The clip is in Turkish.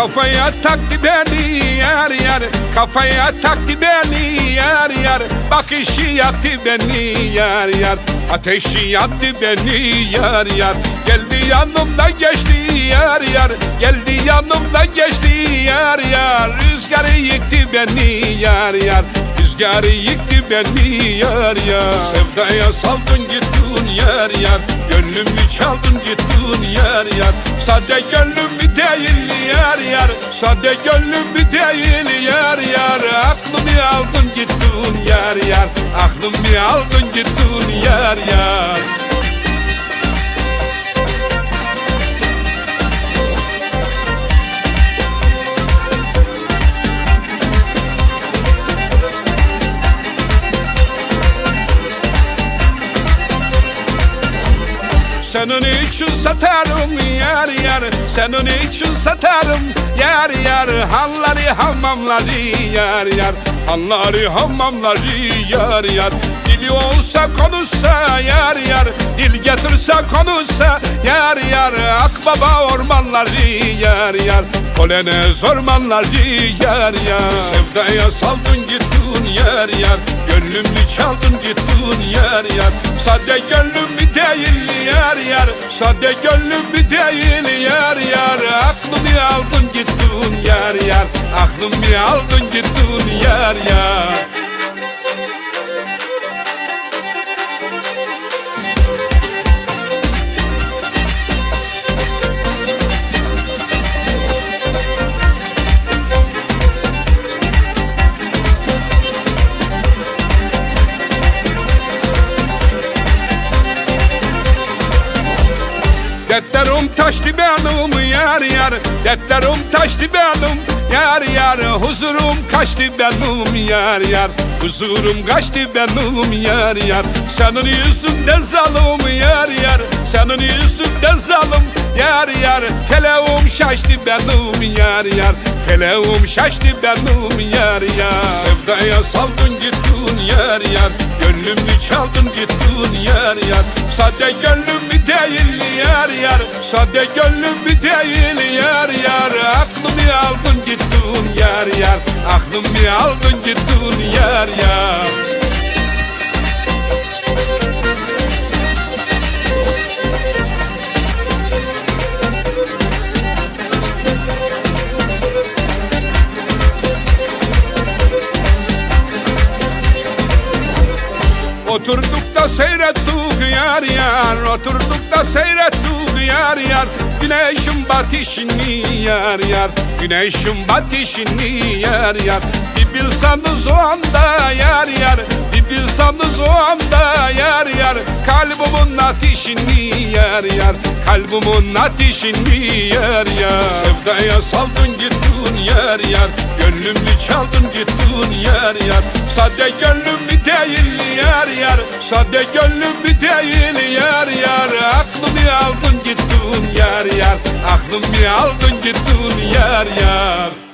Kafaya taktı beni yar yar. Kafaya taktı beni yar yar. Bakışı yaktı beni yar yar. Ateşi yaktı beni yar yar. Geldi yanımdan geçti yar yar yar. Rüzgarı yıktı beni yar yar. Sevdaya saldın gittin yar yar. Gönlümü çaldın gittin yar yar. Sade gönlümü değil yar yar. Sade gönlümü değil yar yar. Aklımı aldın gittin yar yar. Aklımı aldın gittin yar yar Senin için satarım yar yar Senin için satarım yar yar Halları hamamları yar yar Halları hamamları yar yar Dili olsa konuşsa yar yar Dil getirse konuşsa yar yar Akbaba ormanları yar yar Polonez ormanları yar yar Sevdaya saldın gittin yar yar Gönlümü çaldın gittin yar yar Sade gönlümü değil yar yar Sade gönlümü değil yar yar Aklımı aldın gittin yar yar Aklımı aldın gittin Dertlerim taştı benim yar yar. Dertlerim taştı benim yar yar. Huzurum kaçtı benim yar yar. Huzurum kaçtı benim yar yar. Senin yüzünden zalim yar yar. Senin yüzünden zalim yar yar. Keleğim şaştı benim yar yar. Keleğim şaştı benim yar yar. Sevdaya saldın gittin yar yar Gönlümü çaldın gittin yar yar Sade gönlümü değil yar yar Sade gönlümü değil yar yar Aklımı aldın gittin yar yar Aklımı aldın gittin Oturduk da seyrettik yar yar. Oturduk da seyrettik yar yar. Güneşin batışını yar yar. Güneşin batışını yar yar. Bir bilseniz o anda yar yar Bir bilseniz o anda yar yar Kalbimin ateşini yar yar Kalbimin ateşini yar yar Sevdaya saldın gittin yar yar Gönlümü çaldın gittin yar yar Sade gönlümü değil yar yar Sade gönlümü değil yar yar Aklımı aldın gittin yar yar Aklımı aldın gittin yar yar